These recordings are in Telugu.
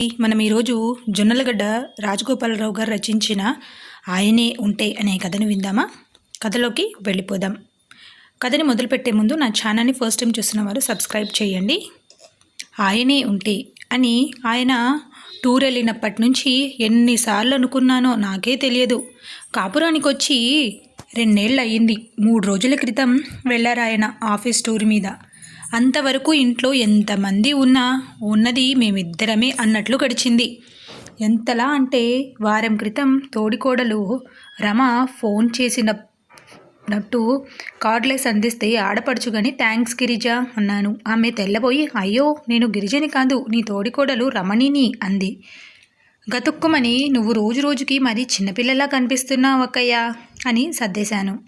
మనం ఈరోజు జొన్నలగడ్డ రాజగోపాలరావు గారు రచించిన ఆయనే ఉంటే అనే కథను విందామా? కథలోకి వెళ్ళిపోదాం. కథని మొదలుపెట్టే ముందు నా ఛానల్ని ఫస్ట్ టైం చూస్తున్న వారు సబ్స్క్రైబ్ చేయండి. ఆయనే ఉంటే అని ఆయన టూర్ వెళ్ళినప్పటి నుంచి ఎన్నిసార్లు అనుకున్నానో నాకే తెలియదు. కాపురానికి వచ్చి రెండేళ్ళు అయ్యింది మూడు రోజుల క్రితం వెళ్ళారు ఆయన ఆఫీస్ టూర్ మీద. అంతవరకు ఇంట్లో ఎంతమంది ఉన్నా ఉన్నది మేమిద్దరమే అన్నట్లు గడిచింది. ఎంతలా అంటే వారం క్రితం తోడికోడలు రమ ఫోన్ చేసిన నట్టు కార్డ్లెస్ అందిస్తే ఆడపడుచుగాని థ్యాంక్స్ గిరిజ అన్నాను. ఆమె తెల్లబోయి అయ్యో నేను గిరిజని కాదు నీ తోడికోడలు రమణిని అంది. గతుక్కుమని నువ్వు రోజు రోజుకి మరీ చిన్నపిల్లలా కనిపిస్తున్నావు అక్కయ్యా అని సర్దేశాను.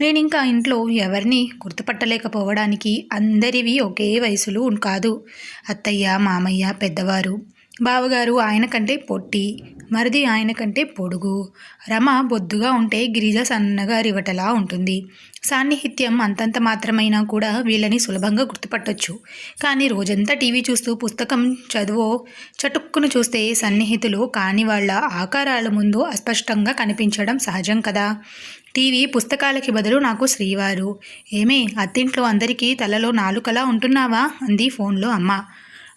నేను ఇంకా ఇంట్లో ఎవరిని గుర్తుపట్టలేకపోవడానికి అందరివి ఒకే వయసులు కాదు. అత్తయ్య మామయ్య పెద్దవారు బావగారు ఆయన కంటే పొట్టి మరిది ఆయన కంటే పొడుగు. రమ బొద్దుగా ఉంటే గిరిజ సన్నగా రివటలా ఉంటుంది. సాన్నిహిత్యం అంతంత మాత్రమైనా కూడా వీళ్ళని సులభంగా గుర్తుపట్టొచ్చు. కానీ రోజంతా టీవీ చూస్తూ పుస్తకం చదువో చటుక్కును చూస్తే సన్నిహితులు కాని వాళ్ళ ఆకారాల ముందు అస్పష్టంగా కనిపించడం సహజం కదా. టీవీ పుస్తకాలకి బదులు నాకు శ్రీవారు. ఏమే అత్తింట్లో అందరికీ తలలో నాలుకలా ఉంటున్నావా? అంది ఫోన్లో అమ్మ.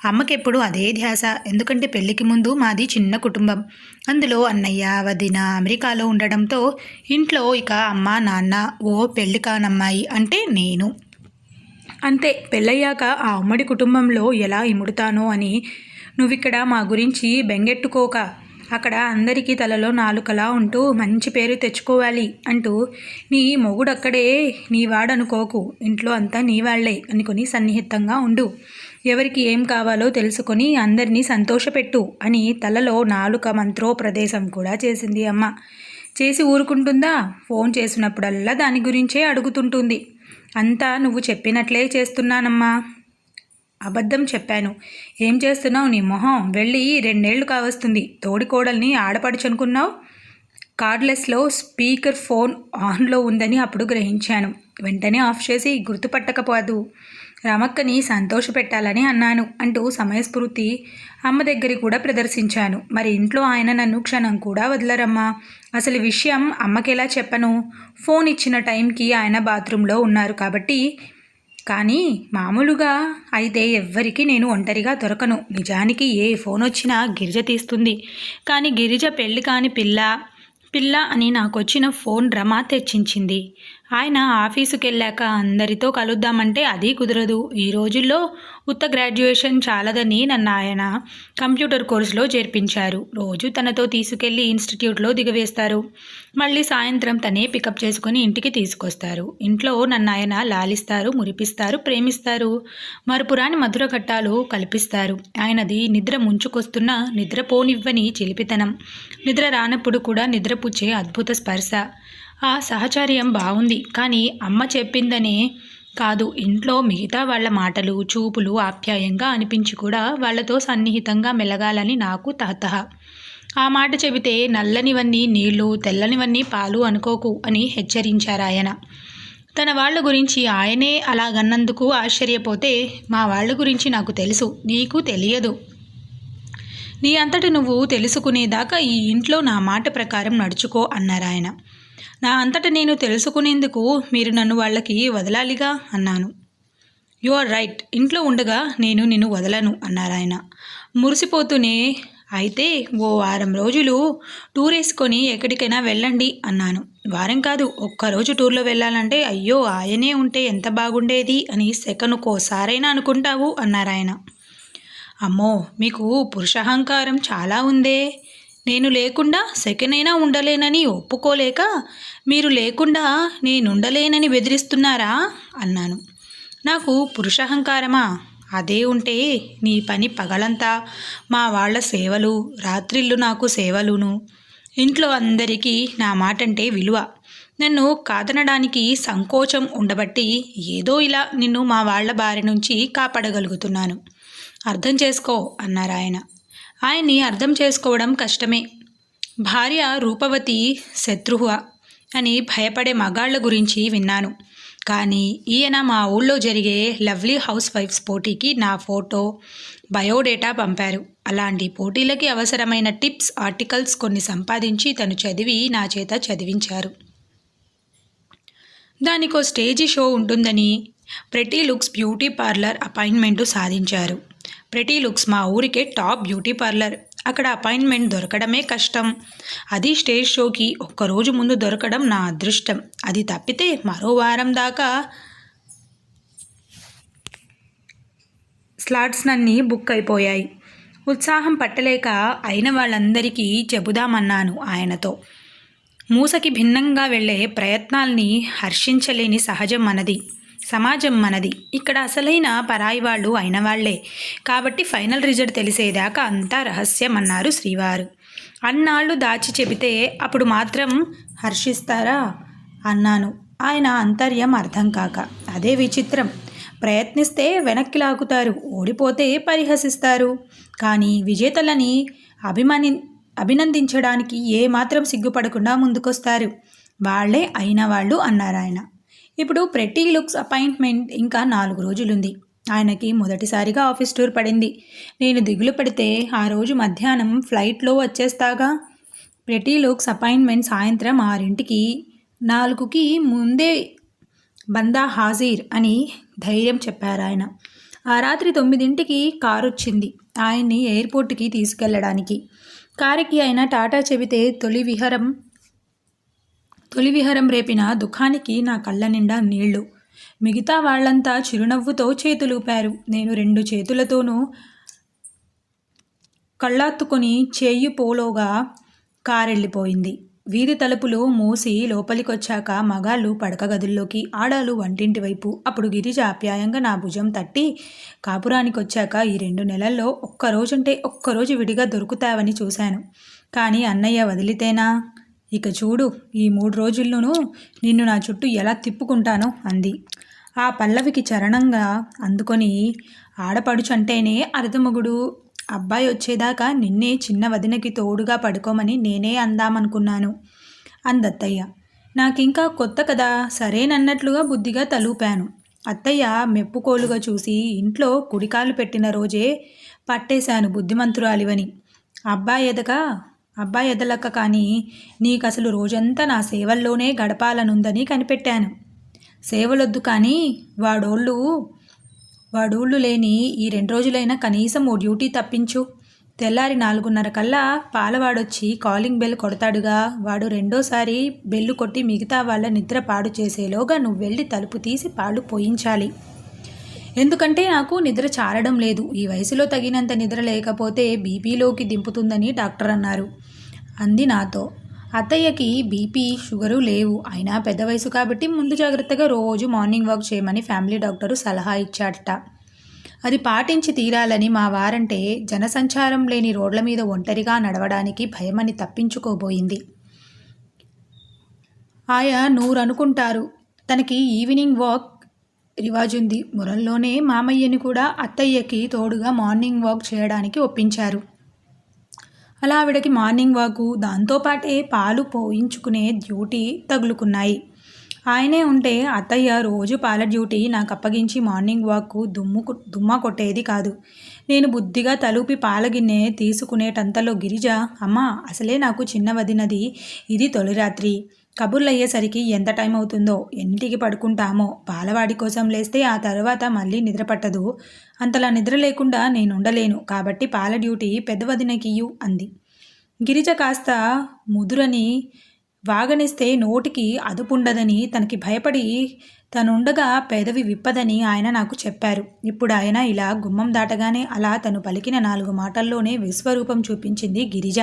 అమ్మకెప్పుడు అదే ధ్యాస. ఎందుకంటే పెళ్ళికి ముందు మాది చిన్న కుటుంబం. అందులో అన్నయ్య వదిన అమెరికాలో ఉండడంతో ఇంట్లో ఇక అమ్మ నాన్న ఓ పెళ్ళి కానమ్మాయి అంటే నేను. అంతే పెళ్ళయ్యాక ఆ ఉమ్మడి కుటుంబంలో ఎలా ఇముడుతానో అని నువ్విక్కడ మా గురించి బెంగెట్టుకోక అక్కడ అందరికీ తలలో నాలుకలా ఉంటూ మంచి పేరు తెచ్చుకోవాలి అంటూ నీ మొగుడక్కడే నీ వాడనుకోకు ఇంట్లో అంతా నీ వాళ్ళే అనుకుని సన్నిహితంగా ఉండు. ఎవరికి ఏం కావాలో తెలుసుకొని అందరినీ సంతోషపెట్టు అని తలలో నాలుక మంత్రో ప్రదేశం కూడా చేసింది అమ్మ. చేసి ఊరుకుంటుందా? ఫోన్ చేసినప్పుడల్లా దాని గురించే అడుగుతుంటుంది. అంతా నువ్వు చెప్పినట్లే చేస్తున్నానమ్మా. అబద్ధం చెప్పాను. ఏం చేస్తున్నావు నీ మొహం? వెళ్ళి రెండేళ్ళు కావస్తుంది. తోడికోడల్ని ఆడపడుచనుకున్నావు? కార్డ్లెస్లో స్పీకర్ ఫోన్ ఆన్లో ఉందని అప్పుడు గ్రహించాను. వెంటనే ఆఫ్ చేసి గుర్తుపట్టకపోదు. రమక్కని సంతోషపెట్టాలని అన్నాను అంటూ సమయస్ఫూర్తి అమ్మ దగ్గర కూడా ప్రదర్శించాను. మరి ఇంట్లో ఆయన నన్ను క్షణం కూడా వదలరమ్మా. అసలు విషయం అమ్మకెలా చెప్పను? ఫోన్ ఇచ్చిన టైంకి ఆయన బాత్రూంలో ఉన్నారు కాబట్టి కానీ మామూలుగా అయితే ఎవ్వరికి నేను ఒంటరిగా దొరకను. నిజానికి ఏ ఫోన్ వచ్చినా గిరిజ తీస్తుంది. కానీ గిరిజ పెళ్ళి కాని పిల్ల పిల్ల అని నాకు వచ్చిన ఫోన్ రమ తెచ్చించింది. ఆయన ఆఫీసుకి వెళ్ళాక అందరితో కలుద్దామంటే అది కుదరదు. ఈ రోజుల్లో ఉత్త గ్రాడ్యుయేషన్ చాలదని నన్ను ఆయన కంప్యూటర్ కోర్సులో చేర్పించారు. రోజు తనతో తీసుకెళ్ళి ఇన్స్టిట్యూట్లో దిగవేస్తారు. మళ్ళీ సాయంత్రం తనే పికప్ చేసుకుని ఇంటికి తీసుకొస్తారు. ఇంట్లో నన్ను ఆయన లాలిస్తారు మురిపిస్తారు ప్రేమిస్తారు. మరుపురాని మధుర ఘట్టాలు కల్పిస్తారు. ఆయనది నిద్ర ముంచుకొస్తున్న నిద్రపోనివ్వని చిలిపితనం. నిద్ర రానప్పుడు కూడా నిద్రపుచ్చే అద్భుత స్పర్శ. ఆ సహచర్యం బాగుంది కానీ అమ్మ చెప్పిందనే కాదు. ఇంట్లో మిగతా వాళ్ళ మాటలు చూపులు ఆప్యాయంగా అనిపించి కూడా వాళ్ళతో సన్నిహితంగా మెలగాలని నాకు తహతహ ఆ మాట చెబితే నల్లనివన్నీ నీళ్ళు తెల్లనివన్నీ పాలు అనుకోకు అని హెచ్చరించారాయన. తన వాళ్ళ గురించి ఆయనే అలాగన్నందుకు ఆశ్చర్యపోతే మా వాళ్ళ గురించి నాకు తెలుసు. నీకు తెలియదు. నీ అంతటి నువ్వు తెలుసుకునేదాకా ఈ ఇంట్లో నా మాట ప్రకారం నడుచుకో అన్నారు ఆయన నా అంతట నేను తెలుసుకునేందుకు మీరు నన్ను వాళ్ళకి వదలాలిగా? అన్నాను. You are right. ఇంట్లో ఉండగా నేను నిన్ను వదలను అన్నారాయన మురిసిపోతూనే అయితే ఓ వారం రోజులు టూర్ వేసుకొని ఎక్కడికైనా వెళ్ళండి అన్నాను. వారం కాదు ఒక్కరోజు టూర్లో వెళ్ళాలంటే అయ్యో ఆయనే ఉంటే ఎంత బాగుండేది అని సెకనుకోసారైనా అనుకుంటావు అన్నారాయన అమ్మో మీకు పురుషహంకారం చాలా ఉందే? నేను లేకుండా సెకండ్ అయినా ఉండలేనని ఒప్పుకోలేక మీరు లేకుండా నేనుండలేనని బెదిరిస్తున్నారా? అన్నాను. నాకు పురుషహంకారమా? అదే ఉంటే నీ పని పగలంతా మా వాళ్ళ సేవలు రాత్రిళ్ళు నాకు సేవలును. ఇంట్లో అందరికీ నా మాటంటే విలువ. నన్ను కాదనడానికి సంకోచం ఉండబట్టి ఏదో ఇలా నిన్ను మా వాళ్ళ బారి నుంచి కాపాడగలుగుతున్నాను. అర్థం చేసుకో అన్నారు ఆయన ఆయన్ని అర్థం చేసుకోవడం కష్టమే. భార్య రూపవతి శత్రుహ అని భయపడే మగాళ్ళ గురించి విన్నాను. కానీ ఈయన మా ఊళ్ళో జరిగే లవ్లీ హౌస్ వైఫ్స్ పోటీకి నా ఫోటో బయోడేటా పంపారు. అలాంటి పోటీలకి అవసరమైన టిప్స్ ఆర్టికల్స్ కొన్ని సంపాదించి తను చదివి నా చేత చదివించారు. దానికో స్టేజీ షో ఉంటుందని pretty looks beauty parlour appointment సాధించారు. ప్రెటీ లుక్స్ మా ఊరికే టాప్ బ్యూటీ పార్లర్ అక్కడ అపాయింట్మెంట్ దొరకడమే కష్టం. అది స్టేజ్ షోకి ఒక్కరోజు ముందు దొరకడం నా అదృష్టం. అది తప్పితే మరో వారం దాకా స్లాట్స్ నన్నీ బుక్ అయిపోయాయి. ఉత్సాహం పట్టలేక అయిన వాళ్ళందరికీ చెబుదామన్నాను ఆయనతో. మూసకి భిన్నంగా వెళ్ళే ప్రయత్నాల్ని హర్షించలేని సహజం మనది. సమాజం మనది. ఇక్కడ అసలైన పరాయి వాళ్ళు అయిన వాళ్ళే కాబట్టి ఫైనల్ రిజల్ట్ తెలిసేదాకా అంతా రహస్యం అన్నారు శ్రీవారు. అన్నాళ్ళు దాచి చెబితే అప్పుడు మాత్రం హర్షిస్తారా? అన్నాను. ఆయన అంతర్యం అర్థం కాక. అదే విచిత్రం. ప్రయత్నిస్తే వెనక్కి లాగుతారు. ఓడిపోతే పరిహసిస్తారు. కానీ విజేతలని అభిమాని అభినందించడానికి ఏమాత్రం సిగ్గుపడకుండా ముందుకొస్తారు. వాళ్ళే అయిన వాళ్ళు అన్నారు ఆయన ఇప్పుడు ప్రెట్టి లుక్స్ అపాయింట్మెంట్ ఇంకా నాలుగు రోజులుంది. ఆయనకి మొదటిసారిగా ఆఫీస్ టూర్ పడింది. నేను దిగులు పడితే ఆ రోజు మధ్యాహ్నం ఫ్లైట్లో వచ్చేస్తాగా. ప్రెటీ లుక్స్ అపాయింట్మెంట్ సాయంత్రం ఆరింటికి నాలుగుకి ముందే బందా హాజీర్ అని ధైర్యం చెప్పారు ఆయన ఆ రాత్రి తొమ్మిదింటికి కారు వచ్చింది ఆయన్ని ఎయిర్పోర్ట్కి తీసుకెళ్ళడానికి కారుకి ఆయన టాటా చెబితే తొలి విహరం తొలి విహరం రేపిన దుఃఖానికి నా కళ్ళ నిండా నీళ్ళు. మిగతా వాళ్ళంతా చిరునవ్వుతో చేతులూపారు. నేను రెండు చేతులతోనూ కళ్ళాత్తుకొని చేయి పోలోగా కారెళ్ళిపోయింది. వీధి తలుపులు మూసి లోపలికొచ్చాక మగాళ్ళు పడక గదుల్లోకి ఆడాలు వంటింటి వైపు. అప్పుడు గిరిజ ఆప్యాయంగా నా భుజం తట్టి కాపురానికి వచ్చాక ఈ రెండు నెలల్లో ఒక్కరోజంటే ఒక్కరోజు విడిగా దొరుకుతావని చూశాను. కానీ అన్నయ్య వదిలితేనా? ఇక చూడు ఈ మూడు రోజుల్లోనూ నిన్ను నా చుట్టూ ఎలా తిప్పుకుంటానో అంది. ఆ పల్లవికి చరణంగా అందుకొని ఆడపడుచంటేనే అర్ధమగుడు అబ్బాయి వచ్చేదాకా నిన్నే చిన్న వదినకి తోడుగా పడుకోమని నేనే అందామనుకున్నాను అందత్తయ్య. నాకింకా కొత్త కదా సరేనన్నట్లుగా బుద్ధిగా తలూపాను. అత్తయ్య మెప్పుకోలుగా చూసి ఇంట్లో కుడికాలు పెట్టిన రోజే పట్టేశాను బుద్ధిమంతురాలివని. అబ్బాయి ఎదగా అబ్బాయి ఎదలక్క కానీ నీకు అసలు రోజంతా నా సేవల్లోనే గడపాలనుందని కనిపెట్టాను. సేవలొద్దు కానీ వాడోళ్ళు వాడోళ్ళు లేని ఈ రెండు రోజులైనా కనీసం ఓ డ్యూటీ తప్పించు. తెల్లారి నాలుగున్నర కల్లా పాలవాడొచ్చి కాలింగ్ బెల్ కొడతాడుగా. వాడు రెండోసారి బెల్లు కొట్టి మిగతా వాళ్ళ నిద్ర పాడు చేసేలోగా నువ్వు వెళ్ళి తలుపు తీసి పాలు పోయించాలి. ఎందుకంటే నాకు నిద్ర చారడం లేదు. ఈ వయసులో తగినంత నిద్ర లేకపోతే బీపీలోకి దింపుతుందని డాక్టర్ అన్నారు అంది నాతో. అత్తయ్యకి బీపీ షుగరు లేవు. అయినా పెద్ద వయసు కాబట్టి ముందు జాగ్రత్తగా రోజు మార్నింగ్ వాక్ చేయమని ఫ్యామిలీ డాక్టరు సలహా ఇచ్చాడట. అది పాటించి తీరాలని మా వారంటే జనసంచారం లేని రోడ్ల మీద ఒంటరిగా నడవడానికి భయమని తప్పించుకోబోయింది. ఆయా నూరనుకుంటారు. తనకి ఈవినింగ్ వాక్ రివాజుంది. మురల్లోనే మామయ్యని కూడా అత్తయ్యకి తోడుగా మార్నింగ్ వాక్ చేయడానికి ఒప్పించారు. అలా ఆవిడకి మార్నింగ్ వాకు దాంతోపాటే పాలు పోయించుకునే డ్యూటీ తగులుకున్నాయి. ఆయనే ఉంటే అత్తయ్య రోజు పాల డ్యూటీ నాకు అప్పగించి మార్నింగ్ వాక్కు దుమ్ము దుమ్మ కొట్టేది కాదు. నేను బుద్ధిగా తలుపి పాల గిన్నె తీసుకునేటంతలో గిరిజ అమ్మ అసలే నాకు చిన్న వదినది ఇది తొలి రాత్రి. కబుర్లు అయ్యేసరికి ఎంత టైం అవుతుందో ఎన్నింటికి పడుకుంటామో పాలవాడి కోసం లేస్తే ఆ తర్వాత మళ్ళీ నిద్ర పట్టదు అంతలా నిద్ర లేకుండా నేను ఉండలేను కాబట్టి పాల డ్యూటీ పెద్ద వదినకియు అంది. గిరిజ కాస్త ముదురని వాగనిస్తే నోటికి అదుపుండదని తనకి భయపడి తనుండగా పెదవి విప్పదని ఆయన నాకు చెప్పారు. ఇప్పుడు ఆయన ఇలా గుమ్మం దాటగానే అలా తను పలికిన నాలుగు మాటల్లోనే విశ్వరూపం చూపించింది గిరిజ.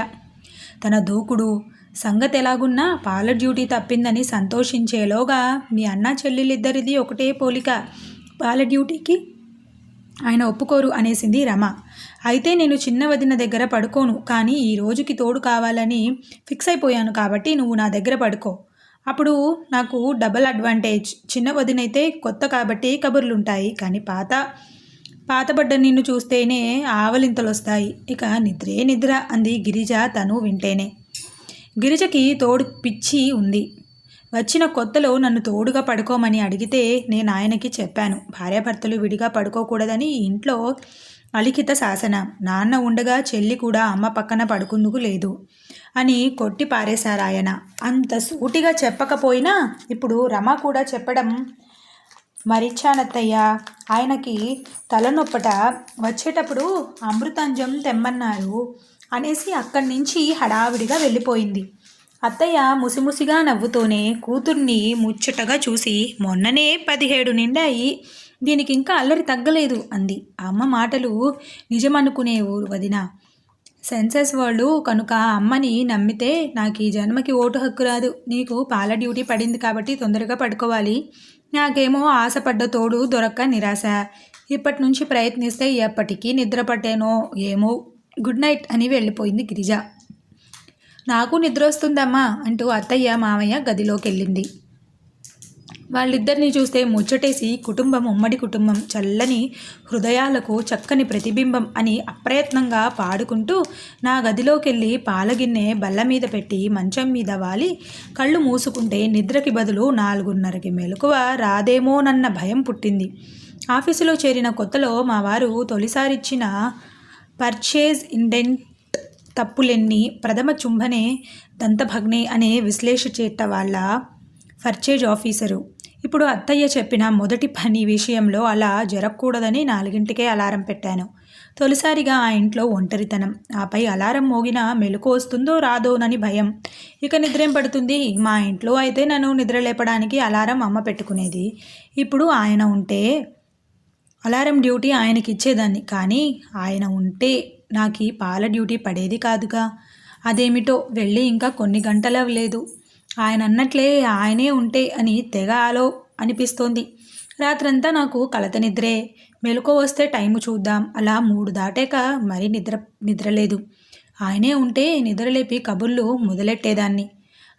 తన దూకుడు సంగతి ఎలాగున్నా పాల డ్యూటీ తప్పిందని సంతోషించేలోగా మీ అన్న చెల్లెలిద్దరిది ఒకటే పోలిక. పాల డ్యూటీకి ఆయన ఒప్పుకోరు అనేసింది రమ. అయితే నేను చిన్న వదిన దగ్గర పడుకోను కానీ ఈ రోజుకి తోడు కావాలని ఫిక్స్ అయిపోయాను కాబట్టి నువ్వు నా దగ్గర పడుకో. అప్పుడు నాకు డబల్ అడ్వాంటేజ్. చిన్న వదినైతే కొత్త కాబట్టి కబుర్లుంటాయి కానీ పాత పాతబడ్డ నిన్ను చూస్తేనే ఆవలింతలు వస్తాయి ఇక నిద్రే నిద్ర అంది గిరిజ తను వింటేనే. గిరిజకి తోడు పిచ్చి ఉంది. వచ్చిన కొత్తలో నన్ను తోడుగా పడుకోమని అడిగితే నేను ఆయనకి చెప్పాను. భార్యాభర్తలు విడిగా పడుకోకూడదని ఇంట్లో అలిఖిత శాసనం. నాన్న ఉండగా చెల్లి కూడా అమ్మ పక్కన పడుకుందుకు లేదు అని కొట్టి పారేశారు ఆయన. అంత సూటిగా చెప్పకపోయినా ఇప్పుడు రమ కూడా చెప్పడం మరిచానత్తయ్య. ఆయనకి తలనొప్పట. వచ్చేటప్పుడు అమృతాంజం తెమ్మన్నారు. అనేసి అక్కడి నుంచి హడావిడిగా వెళ్ళిపోయింది. అత్తయ్య ముసిముసిగా నవ్వుతూనే కూతుర్ని ముచ్చటగా చూసి మొన్ననే పదిహేడు నిండాయి దీనికి ఇంకా అల్లరి తగ్గలేదు అంది. అమ్మ మాటలు నిజమనుకునేవు వదిన. సెన్సెస్ వాళ్ళు కనుక అమ్మని నమ్మితే నాకు ఈ జన్మకి ఓటు హక్కు రాదు. నీకు పాల డ్యూటీ పడింది కాబట్టి తొందరగా పడుకోవాలి. నాకేమో ఆశపడ్డ తోడు దొరక్క నిరాశ. ఇప్పటి నుంచి ప్రయత్నిస్తే ఎప్పటికీ నిద్ర పట్టేనో ఏమో గుడ్ నైట్ అని వెళ్ళిపోయింది గిరిజ. నాకు నిద్ర వస్తుందమ్మా అంటూ అత్తయ్య మామయ్య గదిలోకి వెళ్ళింది వాళ్ళిద్దరినీ చూస్తే ముచ్చటేసి కుటుంబం ఉమ్మడి కుటుంబం చల్లని హృదయాలకు చక్కని ప్రతిబింబం అని అప్రయత్నంగా పాడుకుంటూ నా గదిలోకి వెళ్ళి పాలగిన్నె బల్ల మీద పెట్టి మంచం మీద వాలి కళ్ళు మూసుకుంటే నిద్రకి బదులు నాలుగున్నరకి మెలకువ రాదేమోనన్న భయం పుట్టింది. ఆఫీసులో చేరిన కొత్తలో మా వారు తొలిసారిచ్చిన పర్చేజ్ ఇండెంట్ తప్పులెన్ని ప్రథమ చుంభనే దంతభగ్నే అనే విశ్లేషచేట వాళ్ళ పర్చేజ్ ఆఫీసరు. ఇప్పుడు అత్తయ్య చెప్పిన మొదటి పని విషయంలో అలా జరగకూడదని నాలుగింటికే అలారం పెట్టాను. తొలిసారిగా ఆ ఇంట్లో ఒంటరితనం. ఆపై అలారం మోగిన మెలకు వస్తుందో రాదోనని భయం. ఇక నిద్రేం పడుతుంది? మా ఇంట్లో అయితే నన్ను నిద్ర లేపడానికి అలారం అమ్మ పెట్టుకునేది. ఇప్పుడు ఆయన ఉంటే అలారం డ్యూటీ ఆయనకి ఇచ్చేదాన్ని కానీ ఆయన ఉంటే నాకు ఈ పాల డ్యూటీ పడేది కాదుగా. అదేమిటో వెళ్ళి ఇంకా కొన్ని గంటల లేదు ఆయన అన్నట్లే ఆయనే ఉంటే అని తెగ ఆలో అనిపిస్తోంది. రాత్రంతా నాకు కలత నిద్రే. మెలకు వస్తే టైము చూద్దాం. అలా మూడు దాటాక మరీ నిద్ర నిద్రలేదు. ఆయనే ఉంటే నిద్రలేపి కబుర్లు మొదలెట్టేదాన్ని.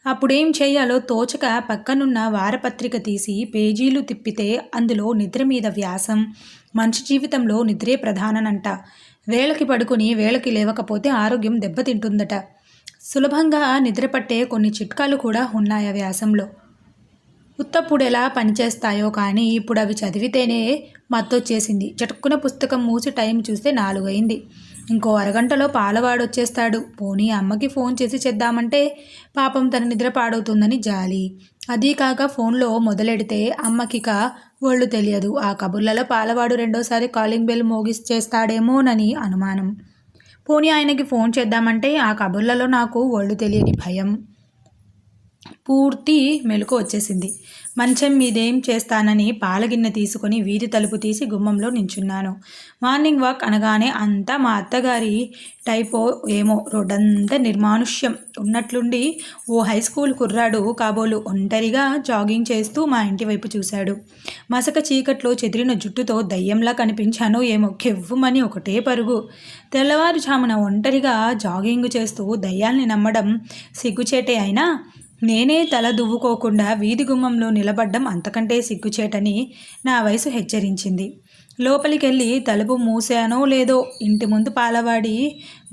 అప్పుడేం చేయాలో తోచక పక్కనున్న వారపత్రిక తీసి పేజీలు తిప్పితే అందులో నిద్ర మీద వ్యాసం. మనిషి జీవితంలో నిద్రే ప్రధాననంట. వేళకి పడుకుని వేళకి లేవకపోతే ఆరోగ్యం దెబ్బతింటుందట. సులభంగా నిద్రపట్టే కొన్ని చిట్కాలు కూడా ఉన్నాయి ఆ వ్యాసంలో. ఉత్తప్పుడు ఎలా పనిచేస్తాయో కానీ ఇప్పుడు అవి చదివితేనే మత్తొచ్చేసింది. చటుక్కున పుస్తకం మూసి టైం చూస్తే నాలుగైంది. ఇంకో అరగంటలో పాలవాడు వచ్చేస్తాడు. పోనీ అమ్మకి ఫోన్ చేసి చేద్దామంటే పాపం తన నిద్ర పాడవుతుందని జాలి. అదీ కాక ఫోన్లో మొదలెడితే అమ్మకిక ఒళ్ళు తెలియదు. ఆ కబుర్లలో పాలవాడు రెండోసారి కాలింగ్ బెల్ మోగిచ్చేస్తాడేమోనని అనుమానం. పోనీ ఆయనకి ఫోన్ చేద్దామంటే ఆ కబుర్లలో నాకు ఒళ్ళు తెలియని భయం. పూర్తి మెలకు వచ్చేసింది. మంచం మీదేం చేస్తానని పాలగిన్నె తీసుకొని వీధి తలుపు తీసి గుమ్మంలో నించున్నాను. మార్నింగ్ వాక్ అనగానే అంతా మా అత్తగారి టైపో ఏమో రోడ్డంతా నిర్మానుష్యం. ఉన్నట్లుండి ఓ హై స్కూల్ కుర్రాడు కాబోలు ఒంటరిగా జాగింగ్ చేస్తూ మా ఇంటి వైపు చూశాడు. మసక చీకట్లో చెదిరిన జుట్టుతో దయ్యంలా కనిపించాను ఏమో కెవ్వుమని ఒకటే పరుగు. తెల్లవారుజామున ఒంటరిగా జాగింగ్ చేస్తూ దయ్యాల్ని నమ్మడం సిగ్గుచేటే అయినా నేనే తల దువ్వుకోకుండా వీధి గుమ్మంలో నిలబడ్డం అంతకంటే సిగ్గుచేటని నా వయసు హెచ్చరించింది. లోపలికెళ్ళి తలుపు మూసానో లేదో ఇంటి ముందు పాలవాడి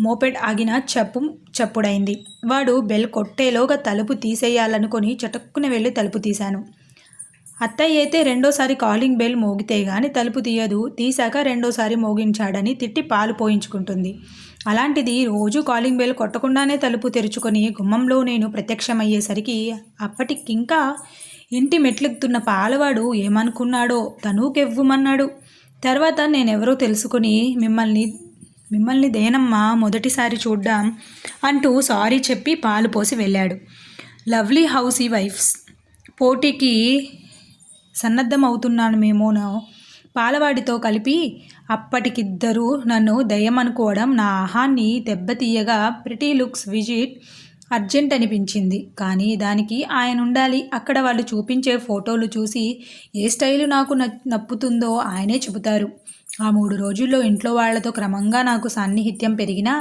మోపెడ్ ఆగిన చప్పు చప్పుడైంది. వాడు బెల్ కొట్టేలోగా తలుపు తీసేయాలనుకొని చటుక్కున వెళ్ళి తలుపు తీశాను. అత్తయ్య అయితే రెండోసారి కాలింగ్ బెల్ మోగితే గాని తలుపు తీయదు తీశాక రెండోసారి మోగించాడని తిట్టి పాలు పోయించుకుంటుంది. అలాంటిది రోజు కాలింగ్ బెల్ కొట్టకుండానే తలుపు తెరుచుకొని గుమ్మంలో నేను ప్రత్యక్షమయ్యేసరికి అప్పటికింకా ఇంటి మెట్లెక్కుతున్న పాలవాడు ఏమనుకున్నాడో తనుకెవ్వమన్నాడు. తర్వాత నేనెవరో తెలుసుకొని మిమ్మల్ని మిమ్మల్ని దేనమ్మ మొదటిసారి చూడ్డాం అంటూ సారీ చెప్పి పాలు పోసి వెళ్ళాడు. లవ్లీ హౌసీ వైఫ్స్ పోటీకి సన్నద్ధమవుతున్నాను మేమోనో పాలవాడితో కలిపి అప్పటికిద్దరూ నన్ను దయ్యమనుకోవడం నా ఆహాన్ని దెబ్బతీయగా ప్రిటీ లుక్స్ విజిట్ అర్జెంట్ అనిపించింది. కానీ దానికి ఆయన ఉండాలి అక్కడ వాళ్ళు చూపించే ఫోటోలు చూసి ఏ స్టైలు నాకు నప్పుతుందో ఆయనే చెబుతారు. ఆ మూడు రోజుల్లో ఇంట్లో వాళ్ళతో క్రమంగా నాకు సాన్నిహిత్యం పెరిగినా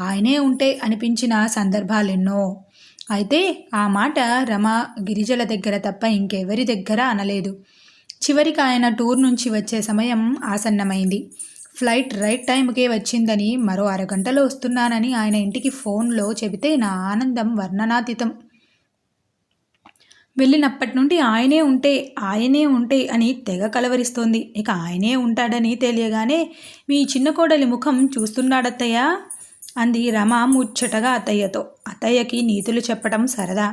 ఆయనే ఉంటే అనిపించిన సందర్భాలెన్నో. అయితే ఆ మాట రమ గిరిజల దగ్గర తప్ప ఇంకెవరి దగ్గర అనలేదు. చివరికి ఆయన టూర్ నుంచి వచ్చే సమయం ఆసన్నమైంది. ఫ్లైట్ రైట్ టైంకే వచ్చిందని మరో అరగంటలో వస్తున్నానని ఆయన ఇంటికి ఫోన్లో చెబితే నా ఆనందం వర్ణనాతీతం. వెళ్ళినప్పటి నుండి ఆయనే ఉంటే ఆయనే ఉంటే అని తెగ కలవరిస్తోంది. ఇక ఆయనే ఉంటాడని తెలియగానే మీ చిన్న కోడలి ముఖం చూస్తున్నాడత్తయ్యా? అంది రమ ముచ్చటగా అత్తయ్యతో. అత్తయ్యకి నీతులు చెప్పడం సరదా.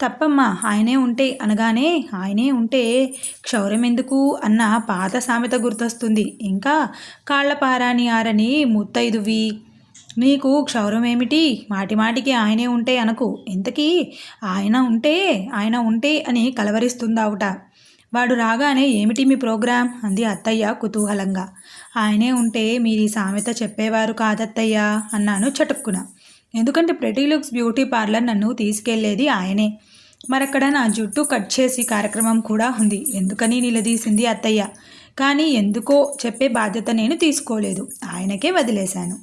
తప్పమ్మా ఆయనే ఉంటే అనగానే ఆయనే ఉంటే క్షౌరం ఎందుకు అన్న పాత సామెత గుర్తొస్తుంది. ఇంకా కాళ్ళపారాని ఆరని ముత్తైదువి. నీకు క్షౌరమేమిటి? మాటిమాటికి ఆయనే ఉంటే అనకు. ఇంతకీ ఆయన ఉంటే ఆయన ఉంటే అని కలవరిస్తుందావుట. వాడు రాగానే ఏమిటి మీ ప్రోగ్రాం? అంది అత్తయ్య కుతూహలంగా. ఆయనే ఉంటే మీరు ఈ సామెత చెప్పేవారు కాదత్తయ్యా అన్నాను చటుక్కున. ఎందుకంటే ప్రెటీ లుక్స్ బ్యూటీ పార్లర్ నన్ను తీసుకెళ్ళేది ఆయనే. మరక్కడ నా జుట్టు కట్ చేసి కార్యక్రమం కూడా ఉంది. ఎందుకని నిలదీసింది అత్తయ్య? కానీ ఎందుకో చెప్పే బాధ్యత నేను తీసుకోలేదు. ఆయనకే వదిలేశాను.